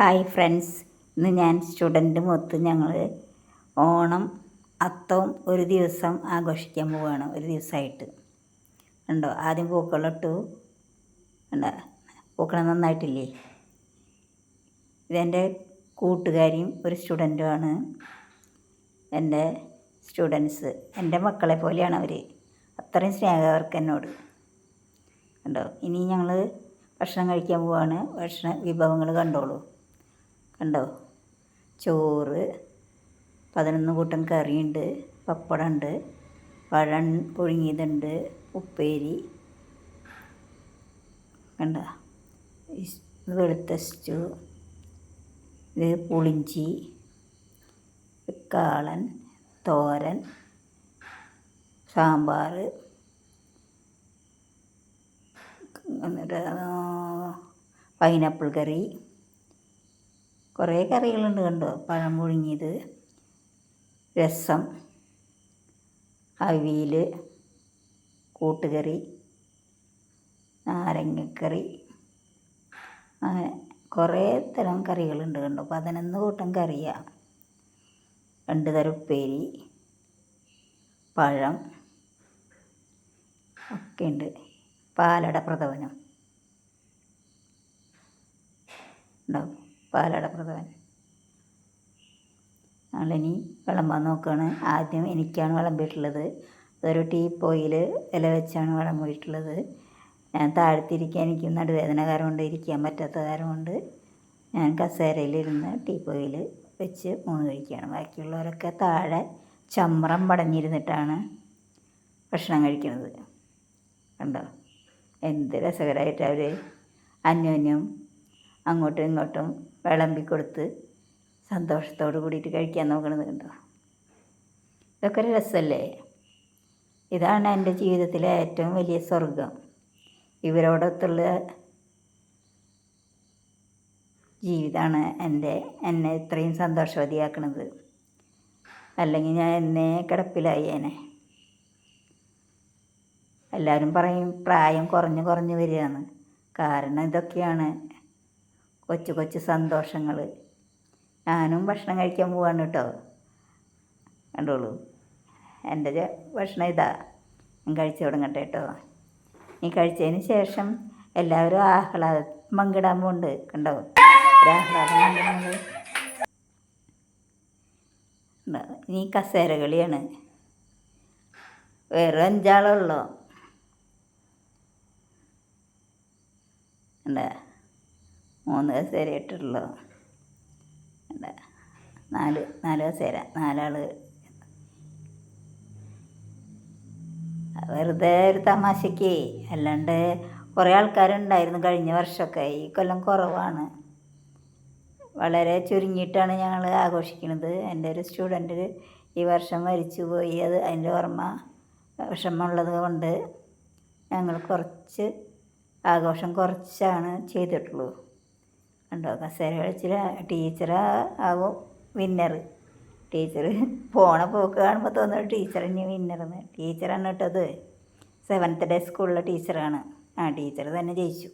Hi friends ഇന്ന് ഞാൻ student മൊത്ത് ഞങ്ങൾ ഓണം അത്തവും ഒരു ദിവസം ആഘോഷിക്കാൻ പോവുകയാണ് ഒരു ദിവസമായിട്ട് ഉണ്ടോ ആദ്യം പൂക്കളിട്ടു ഉണ്ടോ പൂക്കളം നന്നായിട്ടില്ലേ? ഇതെന്റെ കൂട്ടുകാരിയും ഒരു സ്റ്റുഡന്റുമാണ് എന്റെ സ്റ്റുഡൻസ് എന്റെ മക്കളെ പോലെയാണ് അവർ അത്രയും സ്നേഹം അവർക്ക് എന്നോട്. ഉണ്ടോ ഇനി ഞങ്ങൾ ഭക്ഷണം കഴിക്കാൻ പോവാണ്. ഭക്ഷണ വിഭവങ്ങൾ കണ്ടോളൂ. കണ്ടോ ചോറ് പതിനൊന്ന് കൂട്ടം കറിയുണ്ട് പപ്പടമുണ്ട് പഴം പുഴുങ്ങിയതുണ്ട് ഉപ്പേരി. കണ്ട? ഇത് വെളുത്ത സ്റ്റൂ ഇത് പുളിഞ്ചി കാളൻ തോരൻ സാമ്പാർ. പൈനാപ്പിൾ കറി. കുറേ കറികളുണ്ട് കണ്ടോ? പഴം പുഴുങ്ങിയത് രസം അവിയൽ കൂട്ടുകറി നാരങ്ങക്കറി അങ്ങനെ കുറേ തരം കറികളുണ്ട് കണ്ടോ? പതിനൊന്ന് കൂട്ടം കറിയാണ് രണ്ട് തരം ഉപ്പേരി പഴം ഒക്കെ ഉണ്ട്. പാലട പ്രഥമനം. ഉണ്ടാവും പാലട പ്രഥമൻ. ഞങ്ങളിനി വിളമ്പാൻ നോക്കുകയാണ് ആദ്യം എനിക്കാണ് വിളമ്പിയിട്ടുള്ളത്. അതൊരു ടീ പോയിൽ ഇല വെച്ചാണ് വിളമ്പിയിട്ടുള്ളത്. ഞാൻ താഴ്ത്തിരിക്കാൻ എനിക്ക് നടുവേദന കാരണം കൊണ്ട് ഇരിക്കാൻ പറ്റാത്ത കാരണം കൊണ്ട് ഞാൻ കസേരയിലിരുന്ന് ടീ പോയിൽ വെച്ച് ഊണ് കഴിക്കുകയാണ്. ബാക്കിയുള്ളവരൊക്കെ താഴെ ചമ്രം പടഞ്ഞിരുന്നിട്ടാണ് ഭക്ഷണം കഴിക്കുന്നത്. കണ്ടോ? എന്ത് രസകരമായിട്ട് അവർ അന്യോന്യം അങ്ങോട്ടും ഇങ്ങോട്ടും വിളമ്പി കൊടുത്ത് സന്തോഷത്തോട് കൂടിയിട്ട് കഴിക്കാൻ നോക്കണത് കണ്ടോ? ഇതൊക്കെ ഒരു രസമല്ലേ ഇതാണ് എന്റെ ജീവിതത്തിലെ ഏറ്റവും വലിയ സ്വർഗം ഇവരോടൊത്തുള്ള ജീവിതമാണ് എന്റെ എന്നെ ഇത്രയും സന്തോഷവതിയാക്കണത്. അല്ലെങ്കിൽ ഞാൻ എന്നെ കിടപ്പിലായേനെ എല്ലാവരും പറയും പ്രായം കുറഞ്ഞു കുറഞ്ഞു വരികയാണ്. കാരണം ഇതൊക്കെയാണ് കൊച്ചു കൊച്ചു സന്തോഷങ്ങൾ. ഞാനും ഭക്ഷണം കഴിക്കാൻ പോവാണ് കേട്ടോ. കണ്ടോളൂ. എന്റെ ഭക്ഷണം ഇതാ. ഞാൻ കഴിച്ചു തുടങ്ങട്ടെ കേട്ടോ. ഈ കഴിച്ചതിന് ശേഷം എല്ലാവരും ആഹ്ലാദം പങ്കിടാൻ പോണ്ട് കണ്ടോ? ഒരു നീ കസേര കളിയാണ്. വേറെ അഞ്ചാളുള്ളോ ഉണ്ട് മൂന്ന് കസേര ഉണ്ട് നാല് നാല് കസേര നാലാൾ വെറുതെ ഒരു തമാശയ്ക്ക്. അല്ലാണ്ട് കുറേ ആൾക്കാരുണ്ടായിരുന്നു കഴിഞ്ഞ വർഷമൊക്കെ. ഈ കൊല്ലം കുറവാണ്. വളരെ ചുരുങ്ങിയിട്ടാണ് ഞങ്ങൾ ആഘോഷിക്കുന്നത് എന്റെ ഒരു സ്റ്റുഡന്റ് ഈ വർഷം മരിച്ചു പോയി. അത് അതിന്റെ ഓർമ്മ വിഷമമുള്ളത് കൊണ്ട് ഞങ്ങൾ കുറച്ച് ആഘോഷം കുറച്ചാണ് ചെയ്തിട്ടുള്ളൂ. കണ്ടോ കസേര കളിച്ചില്ല ടീച്ചറാവും ആവും വിന്നർ ടീച്ചർ പോണ പോക്ക് കാണുമ്പോൾ തോന്നുന്നു ടീച്ചർ തന്നെ വിന്നറെന്ന് ടീച്ചറാണ് കേട്ടത് സെവൻത്ത് ഡേ സ്കൂളിലെ ടീച്ചറാണ്. ആ ടീച്ചർ തന്നെ ജയിച്ചു.